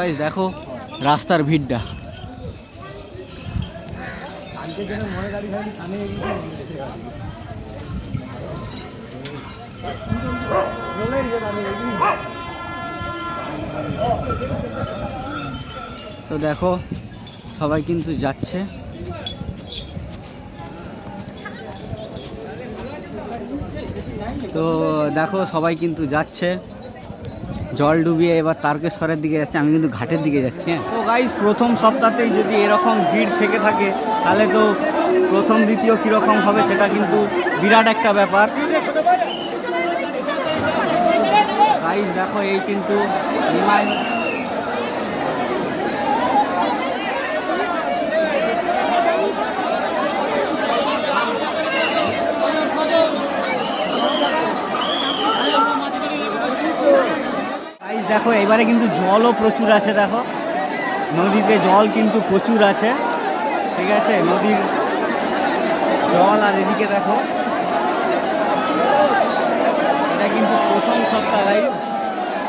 Guys দেখো রাস্তার ভিড়টা। তো দেখো সবাই কিন্তু যাচ্ছে। তো দেখো সবাই কিন্তু যাচ্ছে। জল ডুবিয়ে এবার তারকেশ্বরের দিকে যাচ্ছে, আমি কিন্তু ঘাটের দিকে যাচ্ছি হ্যাঁ। তো গাইজ প্রথম সপ্তাহতেই যদি এরকম ভিড় থেকে থাকে, তাহলে তো প্রথম, দ্বিতীয় কীরকম হবে সেটা কিন্তু বিরাট একটা ব্যাপার। গাইজ দেখো, এই কিন্তু দেখো, এবারে কিন্তু জলও প্রচুর আছে, দেখো। নদীতে জল কিন্তু প্রচুর আছে, ঠিক আছে? নদীর জল আর এদিকে দেখো। এটা কিন্তু প্রথম সপ্তাহ গাইজ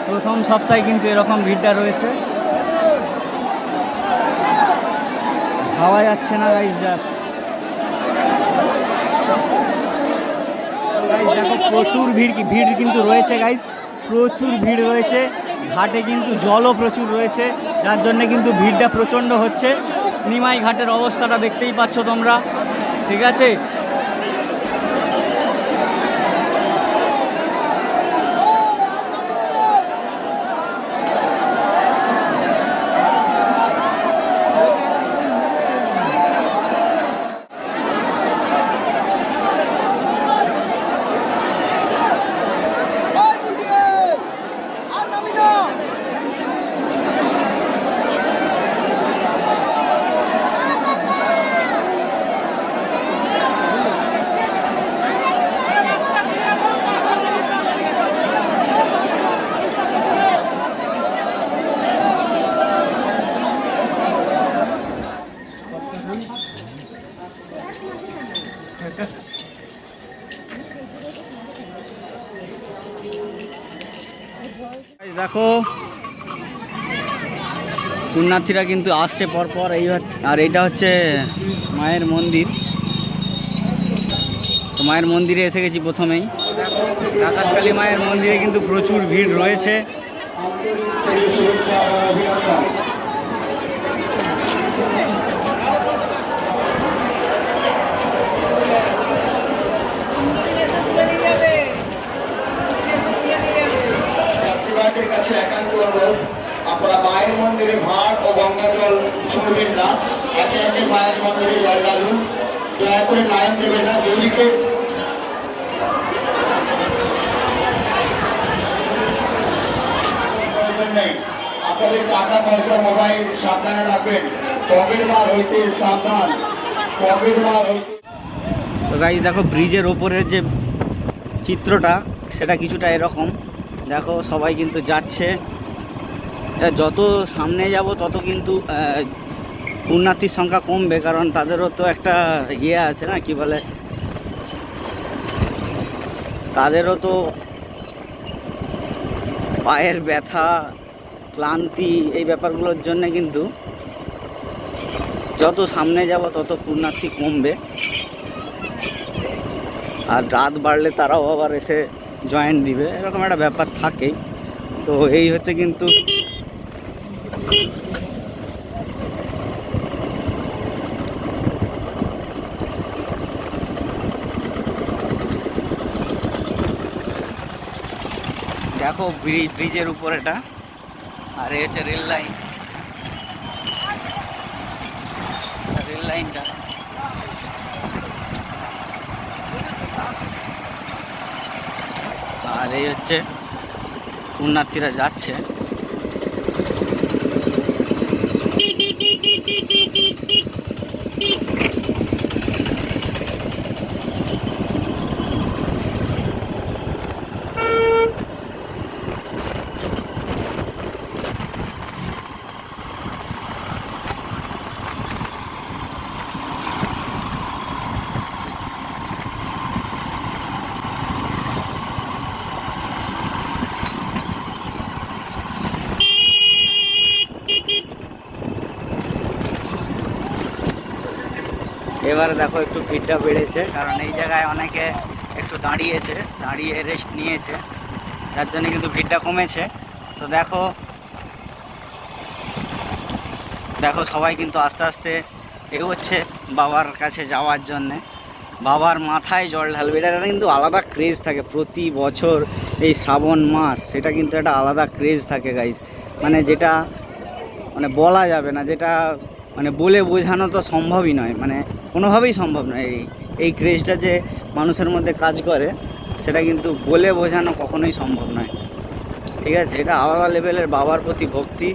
প্রথম সপ্তাহে কিন্তু এরকম ভিড়টা রয়েছে। ভাবা যাচ্ছে না গাইজ জাস্ট গাইজ দেখো, প্রচুর ভিড় ভিড় কিন্তু রয়েছে গাইজ প্রচুর ভিড় রয়েছে। ঘাটে কিন্তু জলও প্রচুর রয়েছে, যার জন্যে কিন্তু ভিড়টা প্রচণ্ড হচ্ছে। নিমাই ঘাটের অবস্থাটা দেখতেই পাচ্ছ তোমরা। ঠিক আছে? দেখো। পুণ্যার্থীরা কিন্তু আসছে পরপর, এই আর এইটা হচ্ছে মায়ের মন্দির। তো মায়ের মন্দিরে এসে গেছি প্রথমেই। কাকাতকালী মায়ের মন্দিরে কিন্তু প্রচুর ভিড় রয়েছে যাত্রীবাহীদের কাছে একান্ত অনুরোধ আপনারা মায়ের মন্দিরে ভাড় ও গঙ্গা জল শুনবেন না একে একে মায়ের মন্দিরে জল দয়া করে লাইন দেবেন না যদি কেউ প্রয়োজন নেই। আপনাদের টাকা পয়সা মোবাইল সাবধানে রাখবেন। পকেট মার হইতে সাবধান। পকেট মার হইতে তো গাইজ দেখো ব্রিজের ওপরের যে চিত্রটা সেটা কিছুটা এরকম। দেখো সবাই কিন্তু যাচ্ছে। যত সামনে যাব তত কিন্তু পুণ্যার্থীর সংখ্যা কমবে, কারণ তাদেরও তো একটা ইয়ে আছে না, কি বলে? তাদেরও তো পায়ের ব্যথা, ক্লান্তি, এই ব্যাপারগুলোর জন্য কিন্তু যত সামনে যাব তত পুণ্যার্থী কমবে। আর রাত বাড়লে তারাও আবার এসে জয়েন দিবে, এরকম একটা ব্যাপার থাকেই। তো এই হচ্ছে কিন্তু দেখো ব্রিজ ব্রিজের উপর এটা। আর এই হচ্ছে রেল লাইন। রেল লাইনটা। আর এই হচ্ছে পুণ্যার্থীরা যাচ্ছে। এবারে দেখো একটু ভিড়টা বেড়েছে, কারণ এই জায়গায় অনেকে একটু দাঁড়িয়েছে, দাঁড়িয়ে রেস্ট নিয়েছে, যার জন্য কিন্তু ভিড়টা কমেছে। তো দেখো দেখো সবাই কিন্তু আস্তে আস্তে এগোচ্ছে বাবার কাছে যাওয়ার জন্যে। বাবার মাথায় জল ঢালবে, এটা একটা কিন্তু আলাদা ক্রেজ থাকে প্রতি বছর এই শ্রাবণ মাস, সেটা কিন্তু একটা আলাদা ক্রেজ থাকে গাইজ মানে যেটা মানে বলা যাবে না, যেটা মানে বলে বোঝানো তো সম্ভবই নয় মানে কোনোভাবেই সম্ভব নয়। এই এই ক্রেজটা যে মানুষের মধ্যে কাজ করে, সেটা কিন্তু বলে বোঝানো কখনোই সম্ভব নয়। ঠিক আছে? এটা আলাদা লেভেলের বাবার প্রতি ভক্তি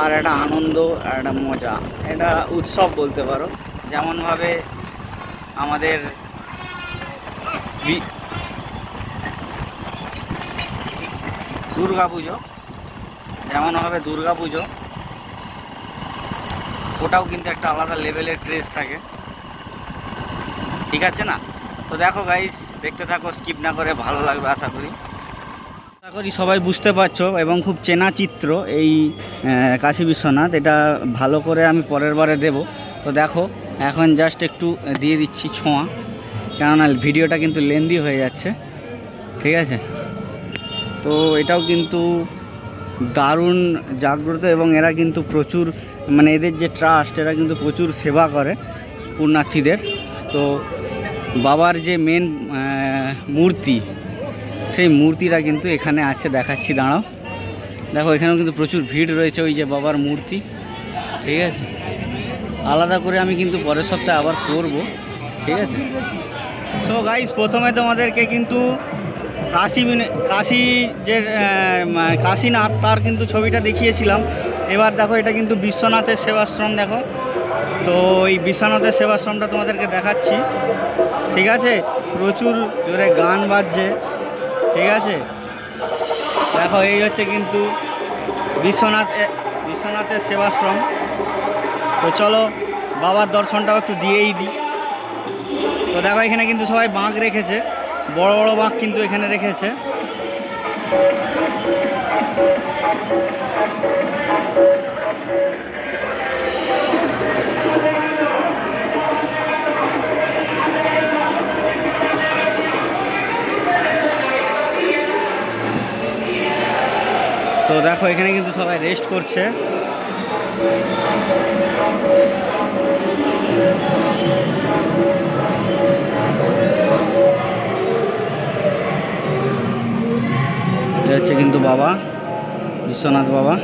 আর একটা আনন্দ আর একটা মজা। এটা উৎসব বলতে পারো। যেমনভাবে আমাদের দুর্গা পুজো যেমনভাবে দুর্গা পুজো ওটাও কিন্তু একটা আলাদা লেভেলের ড্রেস থাকে। ঠিক আছে না? তো দেখো গাইস দেখতে থাকো স্কিপ না করে ভালো লাগবে আশা করি। আশা করি সবাই বুঝতে পারছ এবং খুব চেনা চিত্র এই কাশী বিশ্বনাথ। এটা ভালো করে আমি পরের বারে দেবো। তো দেখো, এখন জাস্ট একটু দিয়ে দিচ্ছি ছোঁয়া। কেননা ভিডিওটা কিন্তু লেন্দি হয়ে যাচ্ছে। ঠিক আছে? তো এটাও কিন্তু দারুণ জাগ্রত এবং এরা কিন্তু প্রচুর মানে এদের যে ট্রাস্ট এরা কিন্তু প্রচুর সেবা করে পুণ্যার্থীদের। তো বাবার যে মেন মূর্তি, সেই মূর্তিটা কিন্তু এখানে আছে, দেখাচ্ছি, দাঁড়াও। দেখো, এখানেও কিন্তু প্রচুর ভিড় রয়েছে ওই যে বাবার মূর্তি, ঠিক আছে? আলাদা করে আমি কিন্তু পরের সপ্তাহে আবার করব, ঠিক আছে? সো গাইস প্রথমে তোমাদেরকে কিন্তু কাশী বিনে- কাশী যে কাশীনাথ তার কিন্তু ছবিটা দেখিয়েছিলাম। এবার দেখো, এটা কিন্তু বিশ্বনাথের সেবাশ্রম, দেখো। তো এই বিশ্বনাথের সেবাশ্রমটা তোমাদেরকে দেখাচ্ছি। ঠিক আছে? প্রচুর জোরে গান বাজছে। ঠিক আছে? দেখো, এই হচ্ছে কিন্তু বিশ্বনাথ বিশ্বনাথের সেবাশ্রম। তো চলো, বাবার দর্শনটাও একটু দিয়েই দিই। তো দেখো, এখানে কিন্তু সবাই বাঁক রেখেছে। বড় বড় বাঘ কিন্তু এখানে রেখেছে। তো দেখো এখানে কিন্তু সবাই রেস্ট করছে। হচ্ছে কিন্তু বাবা বিশ্বনাথ বাবা।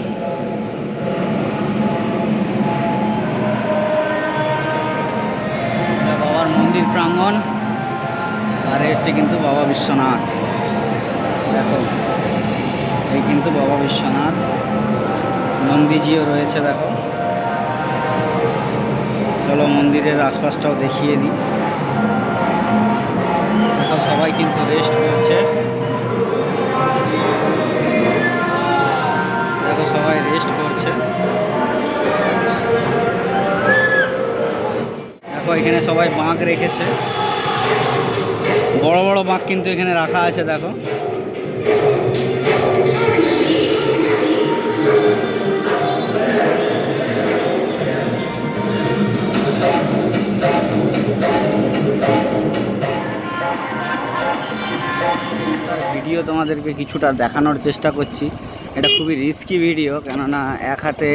বাবার মন্দির প্রাঙ্গণ আর হচ্ছে কিন্তু বাবা বিশ্বনাথ। দেখো এই কিন্তু বাবা বিশ্বনাথ। নন্দীজিও রয়েছে দেখো। চলো মন্দিরের আশপাশটাও দেখিয়ে দিই। দেখো সবাই কিন্তু রেস্ট করছে। দেখো সবাই রেস্ট করছে। দেখো, এখানে সবাই বাঁক রেখেছে। বড় বড় বাঁক কিন্তু এখানে রাখা আছে, দেখো। ভিডিও তোমাদেরকে কিছুটা দেখানোর চেষ্টা করছি। এটা খুবই রিস্কি ভিডিও কেননা এক হাতে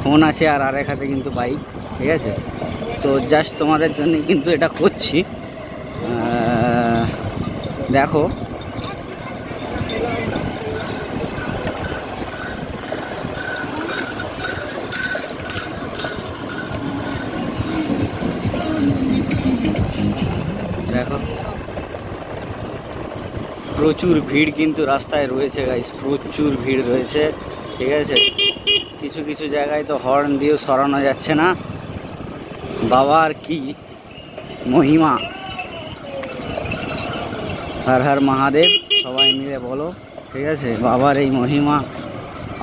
ফোন আছে আর আরেক হাতে কিন্তু বাইক ঠিক আছে? তো জাস্ট তোমাদের জন্য কিন্তু এটা করছি। দেখো। দেখো। প্রচুর ভিড় কিন্তু রাস্তায় রয়েছে গাইস প্রচুর ভিড় রয়েছে, ঠিক আছে? কিছু কিছু জায়গায় তো হর্ন দিয়েও সরানো যাচ্ছে না। বাবার কি মহিমা। হর হর মহাদেব, সবাই মিলে বলো, ঠিক আছে? বাবার এই মহিমা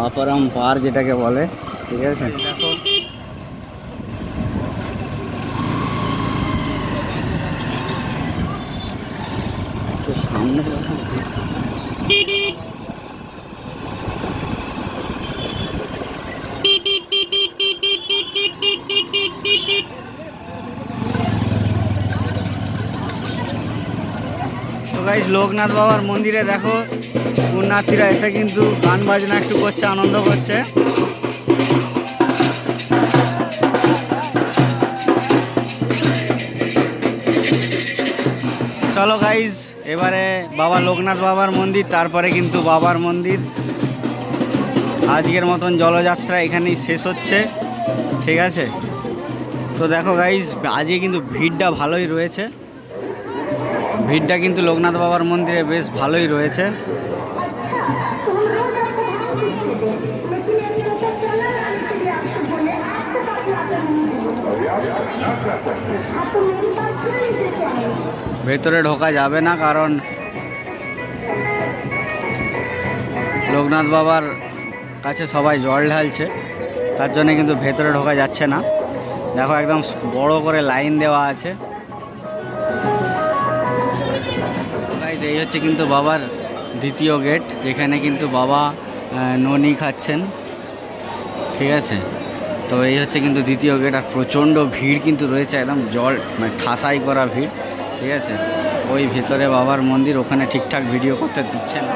অপরম পার যেটাকে বলে, ঠিক আছে? দেখো লোকনাথ বাবার মন্দিরে দেখো, পুণ্যার্থীরা এসে কিন্তু গান বাজনা একটু করছে, আনন্দ করছে। চলো গাইজ এবারে বাবা লোকনাথ বাবার মন্দির, তারপরে কিন্তু বাবার মন্দির। আজকের মতন জলযাত্রা এখানেই শেষ হচ্ছে, ঠিক আছে? তো দেখো গাইজ আজকে কিন্তু ভিড়টা ভালোই রয়েছে। ভিড়টা কিন্তু লোকনাথ বাবার মন্দিরে বেশ ভালোই রয়েছে। ভেতরে ঢোকা যাবে না, কারণ লোকনাথ বাবার কাছে সবাই জল ঢালছে, তার জন্য কিন্তু ভেতরে ঢোকা যাচ্ছে না। দেখো একদম বড় করে লাইন দেওয়া আছে। এই হচ্ছে কিন্তু বাবার দ্বিতীয় গেট, যেখানে কিন্তু বাবা ননি খাচ্ছেন। ঠিক আছে? তো এই হচ্ছে কিন্তু দ্বিতীয় গেট আর প্রচণ্ড ভিড় কিন্তু রয়েছে, একদম জল মানে ঠাসাই করা ভিড়, ঠিক আছে? ওই ভেতরে বাবার মন্দির, ওখানে ঠিকঠাক ভিডিও করতে দিচ্ছে না